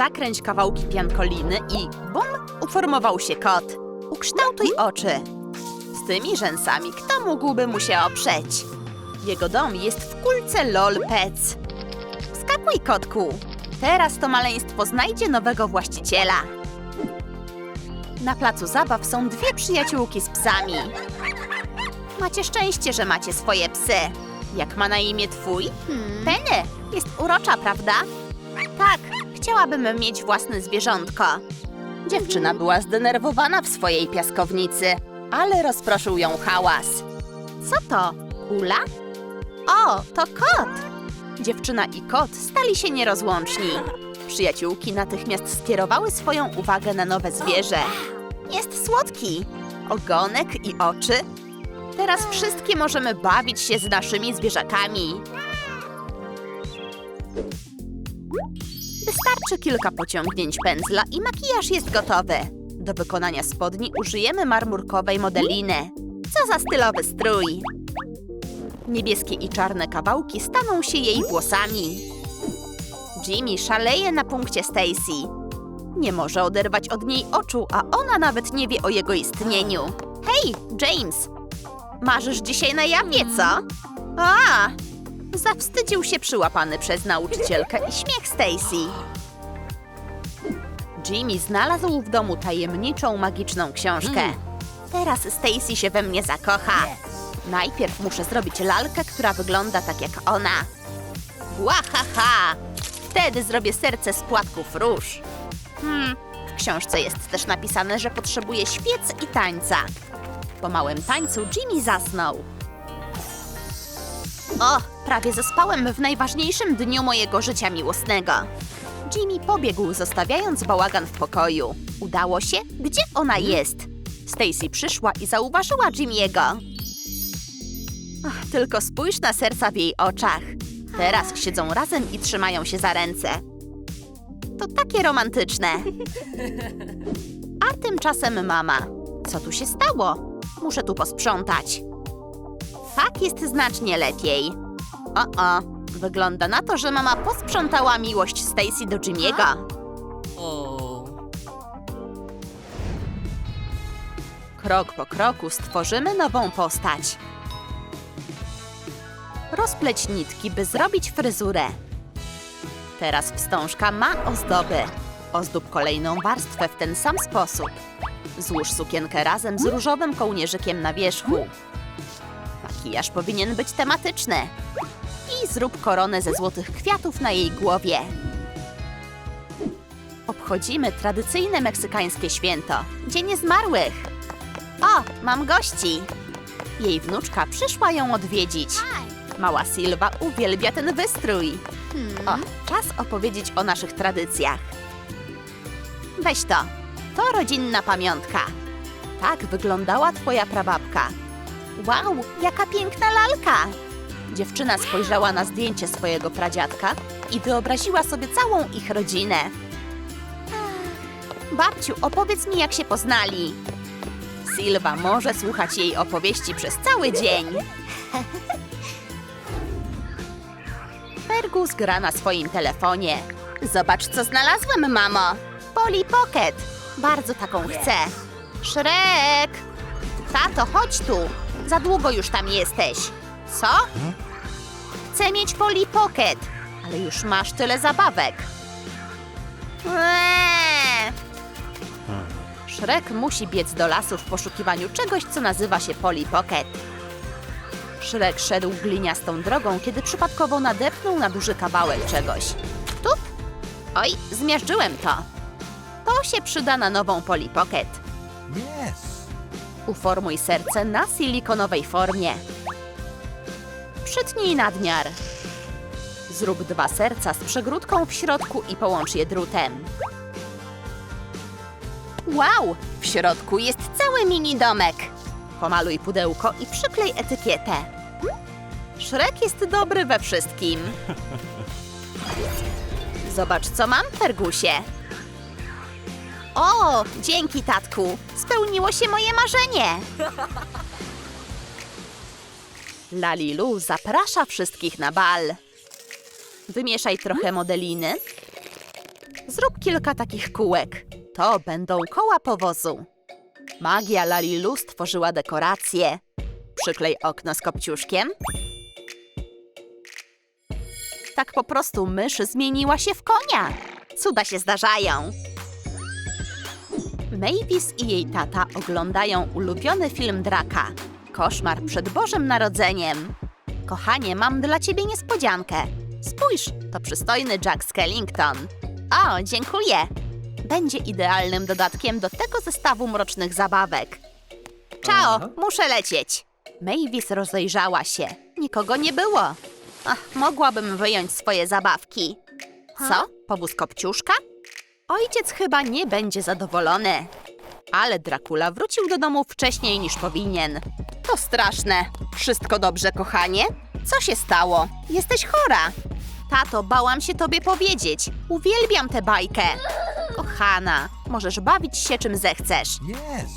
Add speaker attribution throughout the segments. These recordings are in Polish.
Speaker 1: Zakręć kawałki piankoliny i bum, uformował się kot. Ukształtuj oczy. Z tymi rzęsami kto mógłby mu się oprzeć? Jego dom jest w kulce LOL Pets. Wskakuj, kotku. Teraz to maleństwo znajdzie nowego właściciela. Na placu zabaw są dwie przyjaciółki z psami. Macie szczęście, że macie swoje psy. Jak ma na imię twój? Penny. Jest urocza, prawda? Tak, chciałabym mieć własne zwierzątko. Dziewczyna była zdenerwowana w swojej piaskownicy, ale rozproszył ją hałas. Co to? Ula? O, to kot! Dziewczyna i kot stali się nierozłączni. Przyjaciółki natychmiast skierowały swoją uwagę na nowe zwierzę. Jest słodki! Ogonek i oczy. Teraz wszystkie możemy bawić się z naszymi zwierzakami. Wystarczy kilka pociągnięć pędzla i makijaż jest gotowy. Do wykonania spodni użyjemy marmurkowej modeliny. Co za stylowy strój! Niebieskie i czarne kawałki staną się jej włosami. Jimmy szaleje na punkcie Stacy. Nie może oderwać od niej oczu, a ona nawet nie wie o jego istnieniu. Hej, James! Marzysz dzisiaj na jawie, co? A! Zawstydził się przyłapany przez nauczycielkę i śmiech Stacy. Jimmy znalazł w domu tajemniczą, magiczną książkę. Teraz Stacy się we mnie zakocha. Najpierw muszę zrobić lalkę, która wygląda tak jak ona. Łahaha! Wtedy zrobię serce z płatków róż. Hmm, w książce jest też napisane, że potrzebuje świec i tańca. Po małym tańcu Jimmy zasnął. O, prawie zaspałem w najważniejszym dniu mojego życia miłosnego. Jimmy pobiegł, zostawiając bałagan w pokoju. Udało się? Gdzie ona jest? Stacy przyszła i zauważyła Jimmy'ego. Ach, tylko spójrz na serca w jej oczach. Teraz siedzą razem i trzymają się za ręce. To takie romantyczne. A tymczasem mama. Co tu się stało? Muszę tu posprzątać. Tak jest znacznie lepiej. O, o, wygląda na to, że mama posprzątała miłość Stacy do Jimmy'ego. Krok po kroku stworzymy nową postać. Rozpleć nitki, by zrobić fryzurę. Teraz wstążka ma ozdoby. Ozdób kolejną warstwę w ten sam sposób. Złóż sukienkę razem z różowym kołnierzykiem na wierzchu. Makijaż powinien być tematyczny. I zrób koronę ze złotych kwiatów na jej głowie. Obchodzimy tradycyjne meksykańskie święto Dzień Zmarłych. O, mam gości. Jej wnuczka przyszła ją odwiedzić. Mała Silva uwielbia ten wystrój. O, czas opowiedzieć o naszych tradycjach. Weź to. To rodzinna pamiątka. Tak wyglądała twoja prababka. Wow, jaka piękna lalka! Dziewczyna spojrzała na zdjęcie swojego pradziadka i wyobraziła sobie całą ich rodzinę. Babciu, opowiedz mi, jak się poznali. Silva może słuchać jej opowieści przez cały dzień. Fergus gra na swoim telefonie. Zobacz, co znalazłem, mamo. Polly Pocket. Bardzo taką chcę. Szrek! Tato, chodź tu. Za długo już tam jesteś. Co? Chcę mieć Polly Pocket, ale już masz tyle zabawek. Eee. Szrek musi biec do lasu w poszukiwaniu czegoś, co nazywa się Polly Pocket. Szrek szedł gliniastą drogą, kiedy przypadkowo nadepnął na duży kawałek czegoś. Tup! Oj, zmiażdżyłem to. To się przyda na nową Polly Pocket.
Speaker 2: Yes.
Speaker 1: Uformuj serce na silikonowej formie. Przytnij nadmiar. Zrób dwa serca z przegródką w środku i połącz je drutem. Wow! W środku jest cały mini domek. Pomaluj pudełko i przyklej etykietę. Szrek jest dobry we wszystkim. Zobacz, co mam, Fergusie. O, dzięki, tatku. Spełniło się moje marzenie. Lalilu zaprasza wszystkich na bal. Wymieszaj trochę modeliny. Zrób kilka takich kółek. To będą koła powozu. Magia Lalilu stworzyła dekorację. Przyklej okno z kopciuszkiem. Tak po prostu mysz zmieniła się w konia. Cuda się zdarzają. Mavis i jej tata oglądają ulubiony film Draka. Koszmar przed Bożym Narodzeniem. Kochanie, mam dla ciebie niespodziankę. Spójrz, to przystojny Jack Skellington. O, dziękuję. Będzie idealnym dodatkiem do tego zestawu mrocznych zabawek. Ciao,
Speaker 2: Aha.
Speaker 1: muszę lecieć. Mavis rozejrzała się. Nikogo nie było. Ach, mogłabym wyjąć swoje zabawki. Co? Powóz kopciuszka? Ojciec chyba nie będzie zadowolony. Ale Dracula wrócił do domu wcześniej niż powinien. To straszne. Wszystko dobrze, kochanie? Co się stało? Jesteś chora. Tato, bałam się tobie powiedzieć. Uwielbiam tę bajkę. Kochana, możesz bawić się czym zechcesz.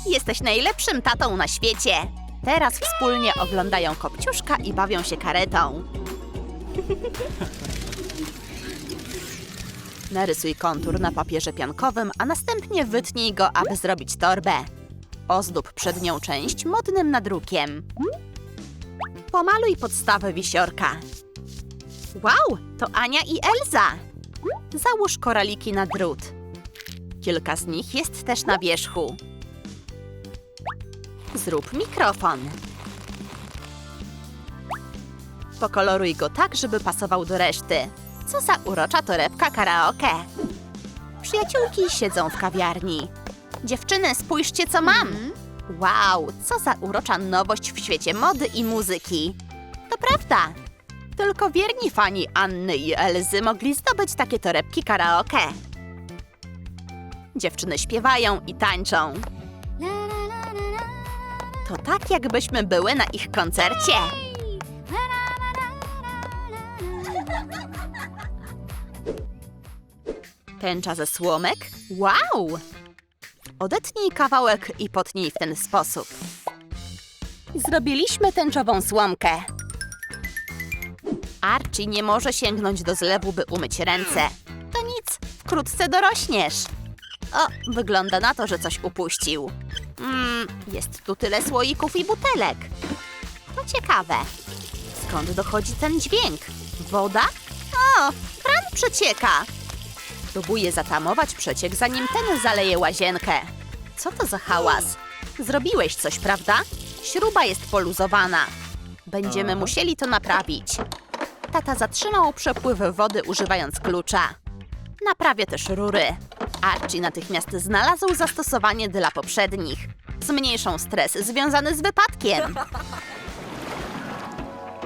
Speaker 1: Jesteś najlepszym tatą na świecie. Teraz wspólnie oglądają Kopciuszka i bawią się karetą. Narysuj kontur na papierze piankowym, a następnie wytnij go, aby zrobić torbę. Ozdób przednią część modnym nadrukiem. Pomaluj podstawę wisiorka. Wow, to Ania i Elza. Załóż koraliki na drut. Kilka z nich jest też na wierzchu. Zrób mikrofon. Pokoloruj go tak, żeby pasował do reszty. Co za urocza torebka karaoke. Przyjaciółki siedzą w kawiarni. Dziewczyny, spójrzcie co mam. Wow, co za urocza nowość w świecie mody i muzyki. To prawda. Tylko wierni fani Anny i Elzy mogli zdobyć takie torebki karaoke. Dziewczyny śpiewają i tańczą. To tak, jakbyśmy były na ich koncercie. Tęcza ze słomek? Wow! Odetnij kawałek i potnij w ten sposób. Zrobiliśmy tęczową słomkę. Archie nie może sięgnąć do zlewu, by umyć ręce. To nic, wkrótce dorośniesz. O, wygląda na to, że coś upuścił. Mm, jest tu tyle słoików i butelek. To ciekawe. Skąd dochodzi ten dźwięk? Woda? O, kran przecieka. Próbuję zatamować przeciek, zanim ten zaleje łazienkę. Co to za hałas? Zrobiłeś coś, prawda? Śruba jest poluzowana. Będziemy musieli to naprawić. Tata zatrzymał przepływ wody używając klucza. Naprawię też rury. Archie natychmiast znalazł zastosowanie dla poprzednich. Zmniejszą stres związany z wypadkiem.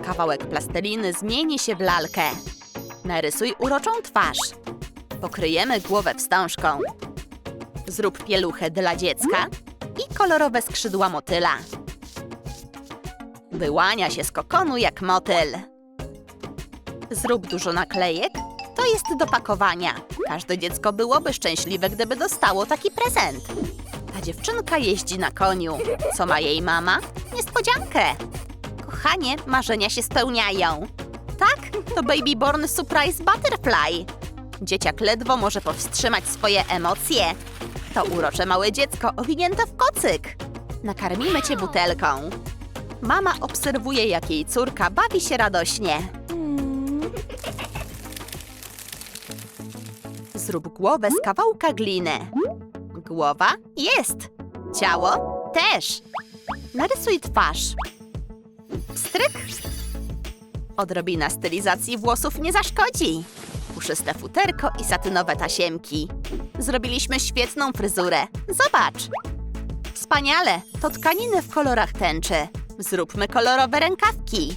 Speaker 1: Kawałek plasteliny zmieni się w lalkę. Narysuj uroczą twarz. Pokryjemy głowę wstążką. Zrób pieluchę dla dziecka i kolorowe skrzydła motyla. Wyłania się z kokonu jak motyl. Zrób dużo naklejek. To jest do pakowania. Każde dziecko byłoby szczęśliwe, gdyby dostało taki prezent. Ta dziewczynka jeździ na koniu. Co ma jej mama? Niespodziankę. Kochanie, marzenia się spełniają. Tak, to Baby Born Surprise Butterfly. Dzieciak ledwo może powstrzymać swoje emocje. To urocze małe dziecko owinięte w kocyk. Nakarmimy cię butelką. Mama obserwuje, jak jej córka bawi się radośnie. Zrób głowę z kawałka gliny. Głowa jest. Ciało też. Narysuj twarz. Stryk. Odrobina stylizacji włosów nie zaszkodzi. Puszyste futerko i satynowe tasiemki. Zrobiliśmy świetną fryzurę. Zobacz. Wspaniale. To tkaniny w kolorach tęczy. Zróbmy kolorowe rękawki.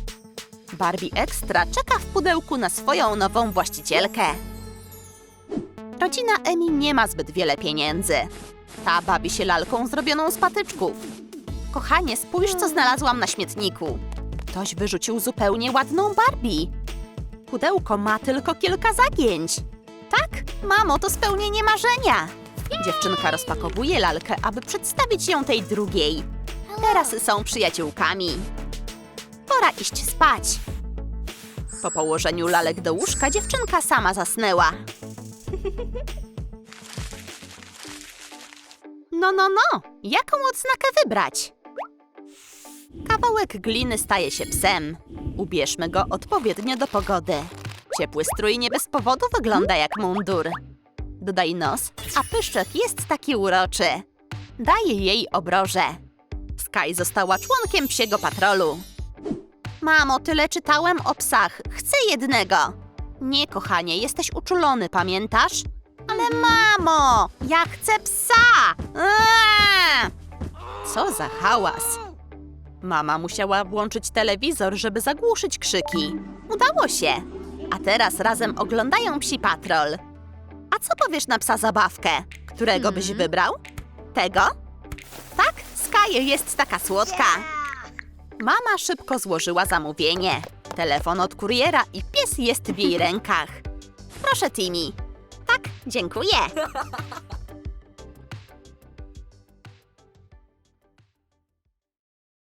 Speaker 1: Barbie Extra czeka w pudełku na swoją nową właścicielkę. Rodzina Emi nie ma zbyt wiele pieniędzy. Ta bawi się lalką zrobioną z patyczków. Kochanie, spójrz, co znalazłam na śmietniku. Ktoś wyrzucił zupełnie ładną Barbie. Pudełko ma tylko kilka zagięć. Tak, mamo, to spełnienie marzenia. Dziewczynka rozpakowuje lalkę, aby przedstawić ją tej drugiej. Teraz są przyjaciółkami. Pora iść spać. Po położeniu lalek do łóżka dziewczynka sama zasnęła. No, no, no. Jaką odznakę wybrać? Kawałek gliny staje się psem. Ubierzmy go odpowiednio do pogody. Ciepły strój nie bez powodu wygląda jak mundur. Dodaj nos, a pyszczek jest taki uroczy. Daję jej obroże. Sky została członkiem psiego patrolu. Mamo, tyle czytałem o psach. Chcę jednego. Nie, kochanie, jesteś uczulony, pamiętasz? Ale mamo, ja chcę psa! Eee! Co za hałas! Mama musiała włączyć telewizor, żeby zagłuszyć krzyki. Udało się! A teraz razem oglądają psi patrol. A co powiesz na psa zabawkę? Którego byś wybrał? Tego? Tak, Sky jest taka słodka. Mama szybko złożyła zamówienie. Telefon od kuriera i pies jest w jej rękach. Proszę, Timmy. Tak, dziękuję.